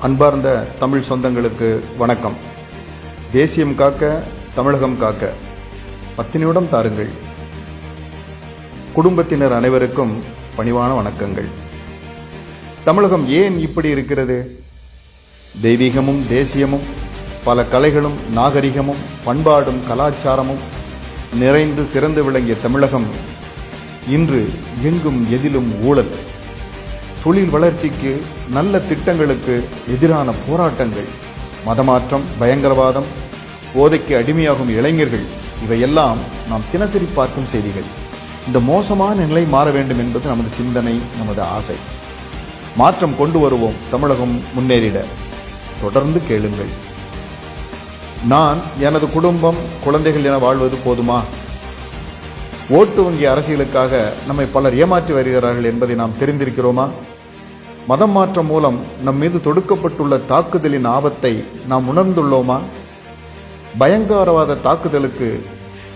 அன்பார்ந்த தமிழ் சொந்தங்களுக்கு வணக்கம். தேசியம் காக்க தமிழகம் காக்க பத்து நிமிடம் தாருங்கள். குடும்பத்தினர் அனைவருக்கும் பணிவான வணக்கங்கள். தமிழகம் ஏன் இப்படி இருக்கிறது? தெய்வீகமும் தேசியமும் பல கலைகளும் நாகரிகமும் பண்பாடும் கலாச்சாரமும் நிறைந்து சிறந்து விளங்கிய தமிழகம் இன்று எங்கும் எதிலும் ஊழல். தொழில் வளர்ச்சிக்கு நல்ல திட்டங்களுக்கு எதிரான போராட்டங்கள். மதமாற்றம் பயங்கரவாதம் போதைக்கு அடிமையாகும் இளைஞர்கள் இவையெல்லாம் நாம் தினசரி பார்க்கும் செய்திகள். இந்த மோசமான நிலை மாற வேண்டும் என்பது நமது சிந்தனை நமது ஆசை. மாற்றம் கொண்டு வருவோம் தமிழகம் முன்னேறிட. தொடர்ந்து கேளுங்கள். நான் எனது குடும்பம் குழந்தைகள் என வாழ்வது போதுமா? ஓட்டு வங்கி அரசியலுக்காக நம்மை பலர் ஏமாற்றி வருகிறார்கள் என்பதை நாம் தெரிந்திருக்கிறோமா? மதம் மாற்றம் மூலம் நம் மீது தொடுக்கப்பட்டுள்ள தாக்குதலின் ஆபத்தை நாம் உணர்ந்துள்ளோமா? பயங்கரவாத தாக்குதலுக்கு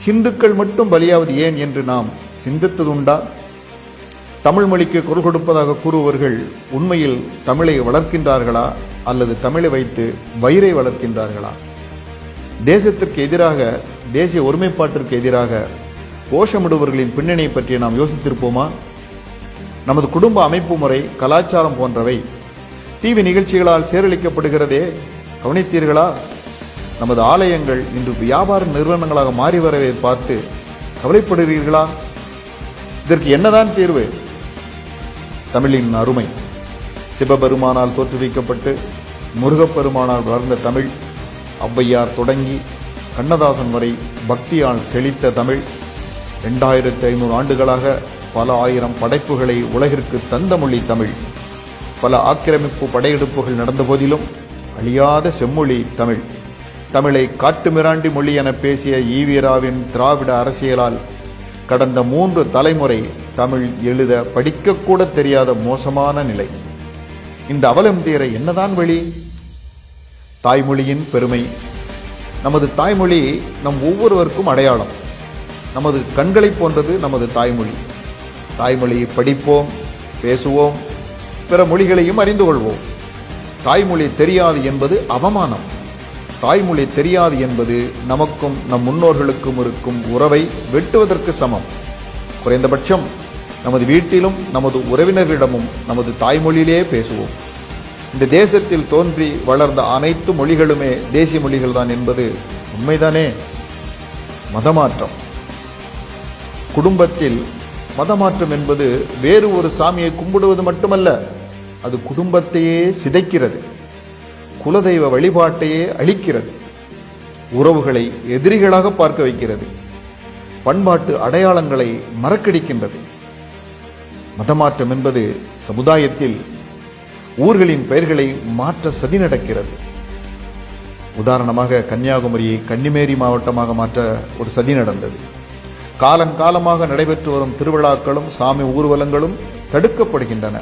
ஹிந்துக்கள் மட்டும் பலியாவது ஏன் என்று நாம் சிந்தித்ததுண்டா? தமிழ் மொழிக்கு குரல் கொடுப்பதாக கூறுபவர்கள் உண்மையில் தமிழை வளர்க்கின்றார்களா அல்லது தமிழை வைத்து வயிறை வளர்க்கின்றார்களா? தேசத்திற்கு எதிராக தேசிய ஒருமைப்பாட்டிற்கு எதிராக கோஷமிடுபவர்களின் பின்னணியை பற்றி நாம் யோசித்திருப்போமா? நமது குடும்ப அமைப்பு முறை கலாச்சாரம் போன்றவை. டிவி நிகழ்ச்சிகளால் சீரழிக்கப்படுகிறதே. கவனித்தீர்களா? நமது ஆலயங்கள் இன்று வியாபார நிறுவனங்களாக மாறி வரவை பார்த்து கவலைப்படுகிறீர்களா? இதற்கு என்னதான் தீர்வு? தமிழின் அருமை. சிவபெருமானால் தோற்றுவிக்கப்பட்டு முருகப்பெருமானால் வளர்ந்த தமிழ் ஔவையார் தொடங்கி கண்ணதாசன் வரை பக்தியால் செழித்த தமிழ். ரெண்டாயிரத்தி ஐநூறு ஆண்டுகளாக பல ஆயிரம் படைப்புகளை உலகிற்கு தந்த மொழி தமிழ். பல ஆக்கிரமிப்பு படையெடுப்புகள் நடந்த போதிலும் அழியாத செம்மொழி தமிழ். தமிழை காட்டுமிராண்டி மொழி என பேசிய ஈவீராவின் திராவிட அரசியலால் கடந்த மூன்று தலைமுறை தமிழ் எழுத படிக்கக்கூட தெரியாத மோசமான நிலை. இந்த அவலம் தீர என்னதான் வழி? தாய்மொழியின் பெருமை. நமது தாய்மொழி நம் ஒவ்வொருவருக்கும் அடையாளம். நமது கண்களைப் போன்றது நமது தாய்மொழி. தாய்மொழியை படிப்போம் பேசுவோம் பிற மொழிகளையும் அறிந்து கொள்வோம். தாய்மொழி தெரியாது என்பது அவமானம். தாய்மொழி தெரியாது என்பது நமக்கும் நம் முன்னோர்களுக்கும் இருக்கும் உறவை வெட்டுவதற்கு சமம். குறைந்தபட்சம் நமது வீட்டிலும் நமது உறவினர்களிடமும் நமது தாய்மொழியிலே பேசுவோம். இந்த தேசத்தில் தோன்றி வளர்ந்த அனைத்து மொழிகளுமே தேசிய மொழிகள் தான் என்பது உண்மைதானே? மதமாற்றம். குடும்பத்தில் மதமாற்றம் என்பது வேறு ஒரு சாமியை கும்பிடுவது மட்டுமல்ல அது குடும்பத்தையே சிதைக்கிறது குலதெய்வ வழிபாட்டையே அழிக்கிறது உறவுகளை எதிரிகளாக பார்க்க வைக்கிறது பண்பாட்டு அடையாளங்களை மறக்கடிக்கின்றது. மதமாற்றம் என்பது சமுதாயத்தில் ஊர்களின் பெயர்களை மாற்ற சதி நடக்கிறது. உதாரணமாக கன்னியாகுமரியை கன்னிமேரி மாவட்டமாக மாற்ற ஒரு சதி நடந்தது. காலங்காலமாக நடைபெற்று வரும் திருவிழாக்களும் சாமி ஊர்வலங்களும் தடுக்கப்படுகின்றன.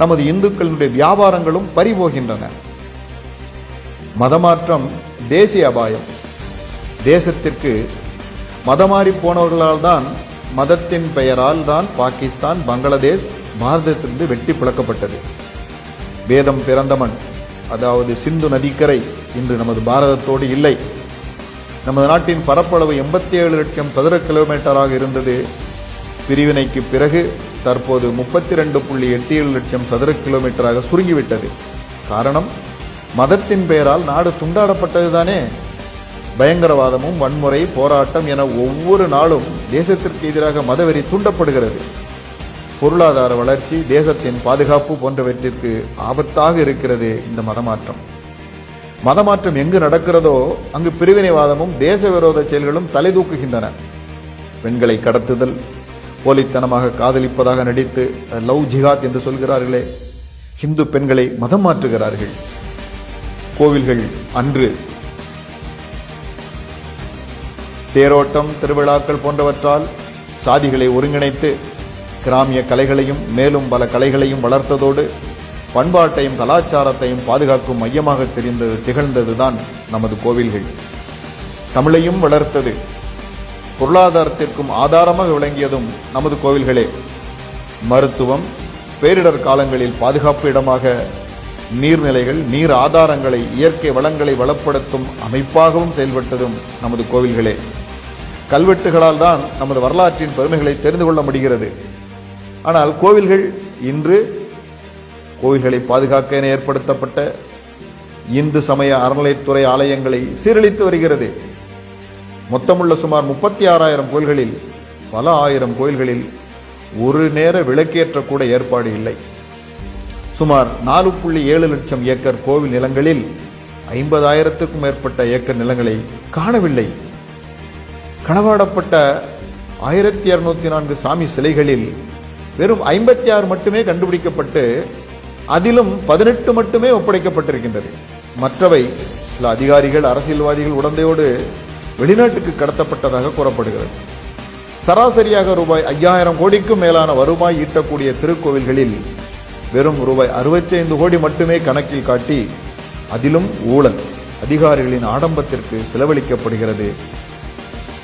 நமது இந்துக்களினுடைய வியாபாரங்களும் பறிபோகின்றன. மதமாற்றம் தேசிய அபாயம். தேசத்திற்கு மதமாறி போனவர்களால் தான் மதத்தின் பெயரால் தான் பாகிஸ்தான் பங்களாதேஷ் பாரதத்திலிருந்து வெட்டி பிளக்கப்பட்டது வேதம் பிறந்தமன் அதாவது சிந்து நதிக்கரை இன்று நமது பாரதத்தோடு இல்லை. நமது நாட்டின் பரப்பளவு எண்பத்தி ஏழு லட்சம் சதுர கிலோமீட்டராக இருந்தது. பிரிவினைக்கு பிறகு தற்போது முப்பத்தி ரெண்டு புள்ளி எட்டு ஏழு லட்சம் சதுர கிலோமீட்டராக சுருங்கிவிட்டது. காரணம் மதத்தின் பெயரால் நாடு துண்டாடப்பட்டதுதானே? பயங்கரவாதமும் வன்முறை போராட்டம் என ஒவ்வொரு நாளும் தேசத்திற்கு எதிராக மதவெறி தூண்டப்படுகிறது. பொருளாதார வளர்ச்சி தேசத்தின் பாதுகாப்பு போன்றவற்றிற்கு ஆபத்தாக இருக்கிறது இந்த மதமாற்றம். மதமாற்றம் எங்கு நடக்கிறதோ அங்கு பிரிவினைவாதமும் தேச விரோத செயல்களும் தலைதூக்குகின்றன. பெண்களை கடத்துதல் போலித்தனமாக காதலிப்பதாக நடித்து லவ் ஜிஹாத் என்று சொல்கிறார்களே ஹிந்து பெண்களை மதம் மாற்றுகிறார்கள். கோவில்கள் அன்று தேரோட்டம் திருவிழாக்கள் போன்றவற்றால் சாதிகளை ஒருங்கிணைத்து கிராமிய கலைகளையும் மேலும் பல கலைகளையும் வளர்த்ததோடு பண்பாட்டையும் கலாச்சாரத்தையும் பாதுகாக்கும் மையமாக தெரிந்தது திகழ்ந்தது தான் நமது கோவில்கள். தமிழையும் வளர்த்தது. பொருளாதாரத்திற்கும் ஆதாரமாக விளங்கியதும் நமது கோவில்களே. மருத்துவம் பேரிடர் காலங்களில் பாதுகாப்பு இடமாக நீர்நிலைகள் நீர் ஆதாரங்களை இயற்கை வளங்களை வளப்படுத்தும் அமைப்பாகவும் செயல்பட்டதும் நமது கோவில்களே. கல்வெட்டுகளால் தான் நமது வரலாற்றின் பெருமைகளை தெரிந்து கொள்ள முடிகிறது. ஆனால் கோவில்கள் இன்று கோவில்களை பாதுகாக்க என ஏற்படுத்தப்பட்ட இந்து சமய அறநிலைத்துறை ஆலயங்களை சீரழித்து வருகிறது. மொத்தமுள்ள சுமார் முப்பத்தி ஆறாயிரம் கோயில்களில் பல ஆயிரம் கோயில்களில் ஒரு நேர விளக்கேற்ற கூட ஏற்பாடு இல்லை. சுமார் நாலு புள்ளி ஏழு லட்சம் ஏக்கர் கோவில் நிலங்களில் ஐம்பதாயிரத்துக்கும் மேற்பட்ட ஏக்கர் நிலங்களை காணவில்லை. களவாடப்பட்ட ஆயிரத்தி இரநூத்தி நான்கு சாமி சிலைகளில் வெறும் ஐம்பத்தி ஆறு மட்டுமே கண்டுபிடிக்கப்பட்டு அதிலும் பதினெட்டு மட்டுமே ஒப்படைக்கப்பட்டிருக்கின்றது. மற்றவை சில அதிகாரிகள் அரசியல்வாதிகள் உடந்தையோடு வெளிநாட்டுக்கு கடத்தப்பட்டதாக கூறப்படுகிறது. சராசரியாக ரூபாய் ஐயாயிரம் கோடிக்கும் மேலான வருவாய் ஈட்டக்கூடிய திருக்கோவில்களில் வெறும் ரூபாய் அறுபத்தி ஐந்து கோடி மட்டுமே கணக்கில் காட்டி அதிலும் ஊழல் அதிகாரிகளின் ஆடம்பத்திற்கு செலவழிக்கப்படுகிறது.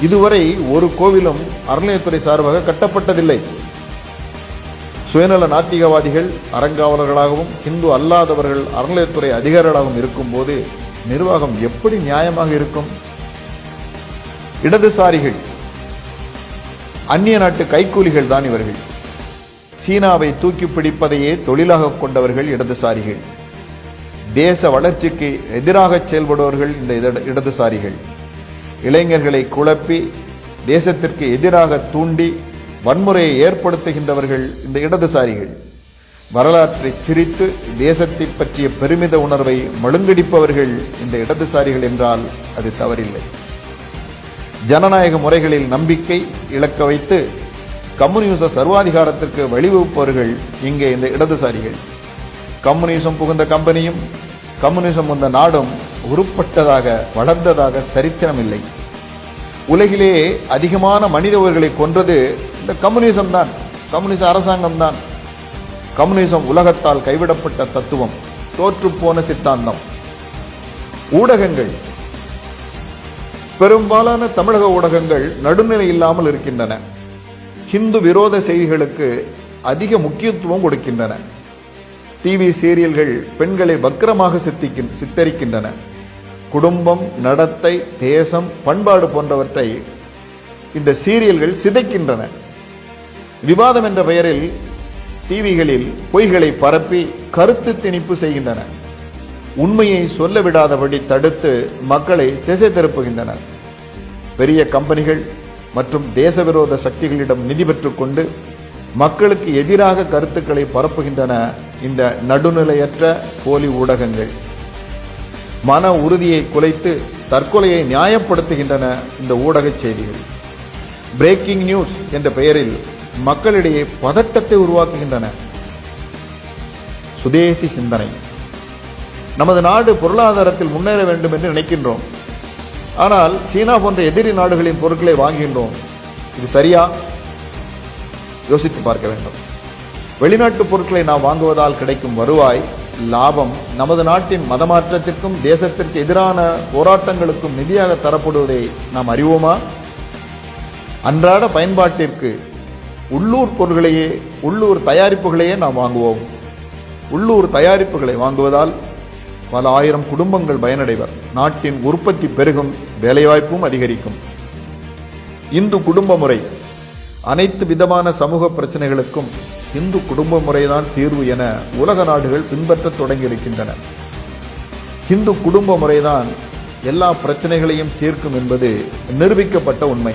இதுவரை ஒரு கோவிலும் அறநிலையத்துறை சார்பாக கட்டப்பட்டதில்லை. சுயநல நாத்திகவாதிகள் அறங்காவலர்களாகவும் இந்து அல்லாதவர்கள் அறநிலையத்துறை அதிகாரிகளாகவும் இருக்கும்போது நிர்வாகம் எப்படி நியாயமாக இருக்கும்? இடதுசாரிகள் அந்நிய நாட்டு கைக்கூலிகள் தான் இவர்கள். சீனாவை தூக்கி பிடிப்பதையே தொழிலாக கொண்டவர்கள் இடதுசாரிகள். தேச வளர்ச்சிக்கு எதிராக செயல்படுவர்கள் இந்த இடதுசாரிகள். இளைஞர்களை குழப்பி தேசத்திற்கு எதிராக தூண்டி வன்முறையை ஏற்படுத்துகின்றவர்கள் இந்த இடதுசாரிகள். வரலாற்றை திரித்து தேசத்தை பற்றிய பெருமித உணர்வை மழுங்கடிப்பவர்கள் இந்த இடதுசாரிகள் என்றால் அது தவறில்லை. ஜனநாயக முறைகளில் நம்பிக்கை இழக்க வைத்து கம்யூனிச சர்வாதிகாரத்திற்கு வழிவகுப்பவர்கள் இங்கே இந்த இடதுசாரிகள். கம்யூனிசம் புகுந்த கம்பெனியும் கம்யூனிசம் வந்த நாடும் உருப்பட்டதாக வளர்ந்ததாக சரித்திரமில்லை. உலகிலே அதிகமான மனித உயிர்களை கொன்றது இந்த கம்யூனிசம் தான். கம்யூனிச அரசாங்கம் தான். கம்யூனிசம் உலகத்தால் கைவிடப்பட்ட தத்துவம். தோற்றுப்போன சித்தாந்தம். ஊடகங்கள். பெரும்பாலான தமிழக ஊடகங்கள் நடுநிலை இல்லாமல் இருக்கின்றன. ஹிந்து விரோத செய்திகளுக்கு அதிக முக்கியத்துவம் கொடுக்கின்றன. டிவி சீரியல்கள் பெண்களை வக்கரமாக சித்திக்கின் சித்தரிக்கின்றன. குடும்பம் நடத்தை தேசம் பண்பாடு போன்றவற்றை இந்த சீரியல்கள் சிதைக்கின்றன. விவாதம் என்ற பெயரில் டிவிகளில் பொய்களை பரப்பி கருத்து திணிப்பு செய்கின்றன. உண்மையை சொல்ல விடாதபடி தடுத்து மக்களை திசை திருப்புகின்றன. பெரிய கம்பெனிகள் மற்றும் தேசவிரோத சக்திகளிடம் நிதி பெற்றுக்கொண்டு மக்களுக்கு எதிராக கருத்துக்களை பரப்புகின்றன இந்த நடுநிலையற்ற போலி ஊடகங்கள். மன உறுதியை குலைத்து தற்கொலையை நியாயப்படுத்துகின்றன இந்த ஊடகச் செய்திகள். பிரேக்கிங் நியூஸ் என்ற பெயரில் மக்களிடையே பதட்டத்தை உருவாக்குகின்றன. சுதேசி சிந்தனை. நமது நாடு பொருளாதாரத்தில் முன்னேற வேண்டும் என்று நினைக்கின்றோம். ஆனால் சீனா போன்ற எதிரி நாடுகளின் பொருட்களை வாங்குகின்றோம். இது சரியா? யோசித்து பார்க்க வேண்டும். வெளிநாட்டு பொருட்களை நாம் வாங்குவதால் கிடைக்கும் வருவாய் லாபம் நமது நாட்டின் மதமாற்றத்திற்கும் தேசத்திற்கு எதிரான போராட்டங்களுக்கும் நிதியாக தரப்படுவதை நாம் அறிவோமா? அன்றாட பயன்பாட்டிற்கு உள்ளூர் பொருள்களையே உள்ளூர் தயாரிப்புகளையே நாம் வாங்குவோம். உள்ளூர் தயாரிப்புகளை வாங்குவதால் பல ஆயிரம் குடும்பங்கள் பயனடைவர். நாட்டின் உற்பத்தி பெருகும் வேலைவாய்ப்பும் அதிகரிக்கும். இந்து குடும்ப முறை அனைத்து விதமான சமூக பிரச்சனைகளுக்கும் இந்து குடும்ப முறைதான் தீர்வு என உலக நாடுகள் பின்பற்றத் தொடங்கியிருக்கின்றன. இந்து குடும்ப முறைதான் எல்லா பிரச்சனைகளையும் தீர்க்கும் என்பது நிரூபிக்கப்பட்ட உண்மை.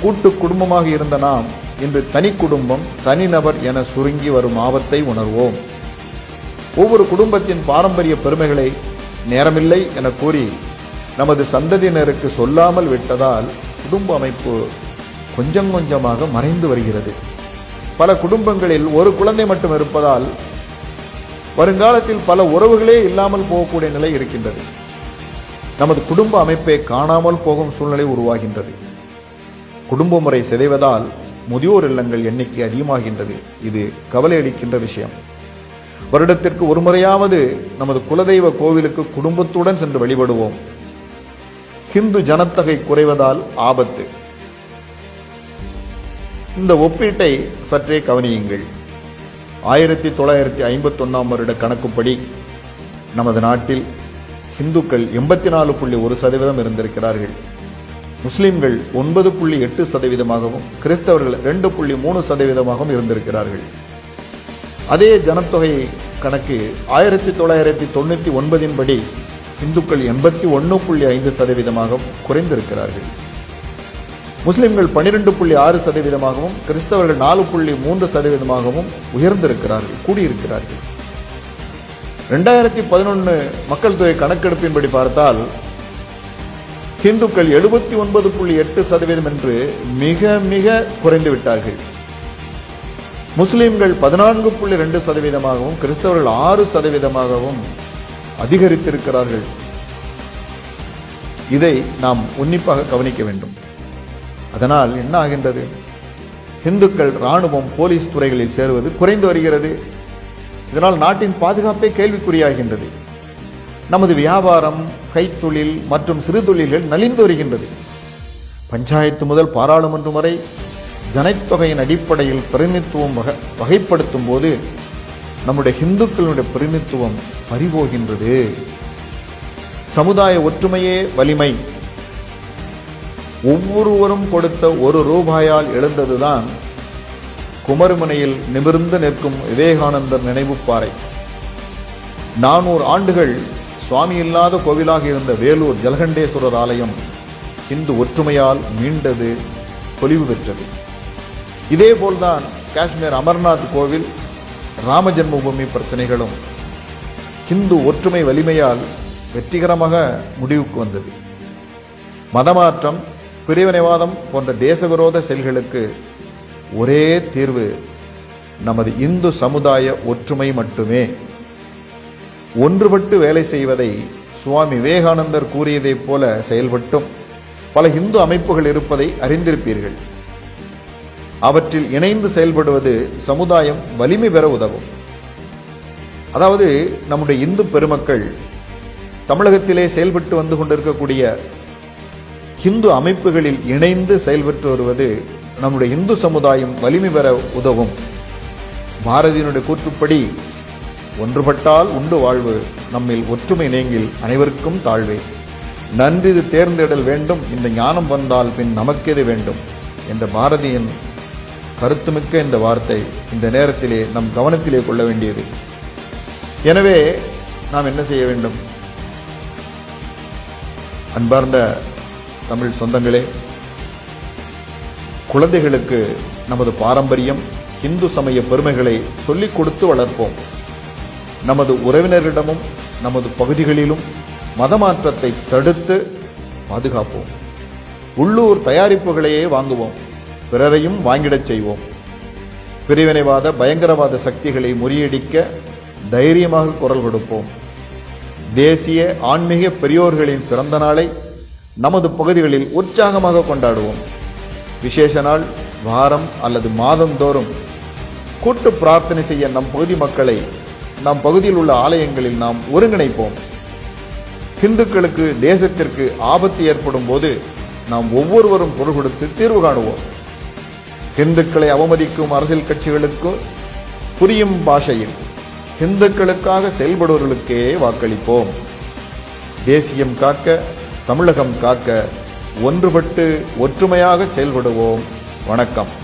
கூட்டு குடும்பமாக இருந்த நாம் இன்று தனி குடும்பம் தனிநபர் என சுருங்கி வரும் ஆபத்தை உணர்வோம். ஒவ்வொரு குடும்பத்தின் பாரம்பரிய பெருமைகளை நேரமில்லை என கூறி நமது சந்ததியினருக்கு சொல்லாமல் விட்டதால் குடும்ப அமைப்பு கொஞ்சம் கொஞ்சமாக மறைந்து வருகிறது. பல குடும்பங்களில் ஒரு குழந்தை மட்டும் இருப்பதால் வருங்காலத்தில் பல உறவுகளே இல்லாமல் போகக்கூடிய நிலை இருக்கின்றது. நமது குடும்ப அமைப்பை காணாமல் போகும் சூழ்நிலை உருவாகின்றது. குடும்ப முறை சிதைவதால் முதியோர் இல்லங்கள் எண்ணிக்கை அதிகமாகின்றது. இது கவலை அளிக்கின்ற விஷயம். வருடத்திற்கு ஒரு முறையாவது நமது குலதெய்வ கோவிலுக்கு குடும்பத்துடன் சென்று வழிபடுவோம். ஹிந்து ஜனத்தொகை குறைவதால் ஆபத்து. இந்த ஒப்பீட்டை சற்றே கவனியுங்கள். ஆயிரத்தி தொள்ளாயிரத்தி ஐம்பத்தொன்னாம் வருட கணக்குப்படி நமது நாட்டில் இந்துக்கள் எண்பத்தி நாலு புள்ளி ஒரு சதவீதம் இருந்திருக்கிறார்கள். முஸ்லிம்கள் ஒன்பது புள்ளி எட்டு சதவீதமாகவும் கிறிஸ்தவர்கள் ரெண்டு புள்ளி மூணு சதவீதமாகவும் இருந்திருக்கிறார்கள். அதே ஜனத்தொகை கணக்கு ஆயிரத்தி தொள்ளாயிரத்தி தொண்ணூற்றி ஒன்பதின் படி இந்துக்கள் எண்பத்தி ஒன்று புள்ளி ஐந்து சதவீதமாக குறைந்திருக்கிறார்கள். முஸ்லிம்கள் பனிரெண்டு புள்ளி ஆறு சதவீதமாகவும் கிறிஸ்தவர்கள் நாலு புள்ளி மூன்று சதவீதமாகவும் உயர்ந்திருக்கிறார்கள் கூடியிருக்கிறார்கள். ரெண்டாயிரத்தி பதினொன்று மக்கள் தொகை கணக்கெடுப்பின்படி பார்த்தால் இந்துக்கள் எழுபத்தி ஒன்பது புள்ளி எட்டு சதவீதம் என்று மிக மிக குறைந்து விட்டார்கள். முஸ்லிம்கள் பதினான்கு புள்ளி ரெண்டு சதவீதமாகவும் கிறிஸ்தவர்கள் ஆறு சதவீதமாகவும் அதிகரித்திருக்கிறார்கள். இதை நாம் உன்னிப்பாக கவனிக்க வேண்டும். அதனால் என்ன ஆகின்றது இந்துக்கள் ராணுவம் போலீஸ் துறைகளில் சேருவது குறைந்து வருகிறது. இதனால் நாட்டின் பாதுகாப்பே கேள்விக்குறியாகின்றது. நமது வியாபாரம் கைத்தொழில் மற்றும் சிறு தொழில்கள் நலிந்து வருகின்றது. பஞ்சாயத்து முதல் பாராளுமன்றம் வரை ஜனத்தொகையின் அடிப்படையில் பிரதிநிதித்துவம் வகை வகைப்படுத்தும் போது நம்முடைய இந்துக்களுடைய பிரதிநிதித்துவம் பறிபோகின்றது. சமுதாய ஒற்றுமையே வலிமை. ஒவ்வொருவரும் கொடுத்த ஒரு ரூபாயால் எழுந்ததுதான் குமரிமுனையில் நிமிர்ந்து நிற்கும் விவேகானந்தர் நினைவு பாறை. நானூறு ஆண்டுகள் சுவாமி இல்லாத கோவிலாக இருந்த வேலூர் ஜலகண்டேஸ்வரர் ஆலயம் இந்து ஒற்றுமையால் மீண்டது பொலிவு பெற்றது. இதேபோல்தான் காஷ்மீர் அமர்நாத் கோவில் ராம ஜென்மபூமி பிரச்சனைகளும் இந்து ஒற்றுமை வலிமையால் வெற்றிகரமாக முடிவுக்கு வந்தது. மதமாற்றம் பிரிவினைவாதம் போன்ற தேசவிரோத செயல்களுக்கு ஒரே தீர்வு நமது இந்து சமுதாய ஒற்றுமை மட்டுமே. ஒன்றுபட்டு வேலை செய்வதை சுவாமி விவேகானந்தர் கூறியதைப் போல செயல்பட்டும் பல இந்து அமைப்புகள் இருப்பதை அறிந்திருப்பீர்கள். அவற்றில் இணைந்து செயல்படுவது சமுதாயம் வலிமை பெற உதவும். அதாவது நம்முடைய இந்து பெருமக்கள் தமிழகத்திலே செயல்பட்டு வந்து கொண்டிருக்கக்கூடிய இந்து அமைப்புகளில் இணைந்து செயல்பட்டு வருவது நம்முடைய இந்து சமுதாயம் வலிமை பெற உதவும். பாரதியினுடைய கூற்றுப்படி ஒன்றுபட்டால் உண்டு வாழ்வு நம்மில் ஒற்றுமை நீங்கில் அனைவருக்கும் தாழ்வே. நன்றிது தேர்ந்தெடல் வேண்டும் இந்த ஞானம் வந்தால் பின் நமக்கெது வேண்டும் என்ற பாரதியின் கருத்துமிக்க இந்த வார்த்தை இந்த நேரத்திலே நம் கவனத்திலே கொள்ள வேண்டியது. எனவே நாம் என்ன செய்ய வேண்டும்? அன்பார்ந்த தமிழ் சொந்தங்களே குழந்தைகளுக்கு நமது பாரம்பரியம் இந்து சமய பெருமைகளை சொல்லிக் கொடுத்து வளர்ப்போம். நமது உறவினரிடமும் நமது பகுதிகளிலும் மதமாற்றத்தை தடுத்து பாதுகாப்போம். உள்ளூர் தயாரிப்புகளையே வாங்குவோம் பிறரையும் வாங்கிடச் செய்வோம். பிரிவினைவாத பயங்கரவாத சக்திகளை முறியடிக்க தைரியமாக குரல் கொடுப்போம். தேசிய ஆன்மீக பெரியோர்களின் பிறந்த நாளை நமது பகுதிகளில் உற்சாகமாக கொண்டாடுவோம். விசேஷ நாள் வாரம் அல்லது மாதந்தோறும் கூட்டு பிரார்த்தனை செய்ய நம் பகுதி மக்களை நம் பகுதியில் உள்ள ஆலயங்களில் நாம் ஒருங்கிணைப்போம். இந்துக்களுக்கு தேசத்திற்கு ஆபத்து ஏற்படும் போது நாம் ஒவ்வொருவரும் பொருள் கொடுத்து தீர்வு காணுவோம். இந்துக்களை அவமதிக்கும் அரசியல் கட்சிகளுக்கு புரியும் பாஷையில் இந்துக்களுக்காக செயல்படுவர்களுக்கே வாக்களிப்போம். தேசியம் காக்க தமிழகம் காக்க ஒன்றுபட்டு ஒற்றுமையாக செயல்படுவோம். வணக்கம்.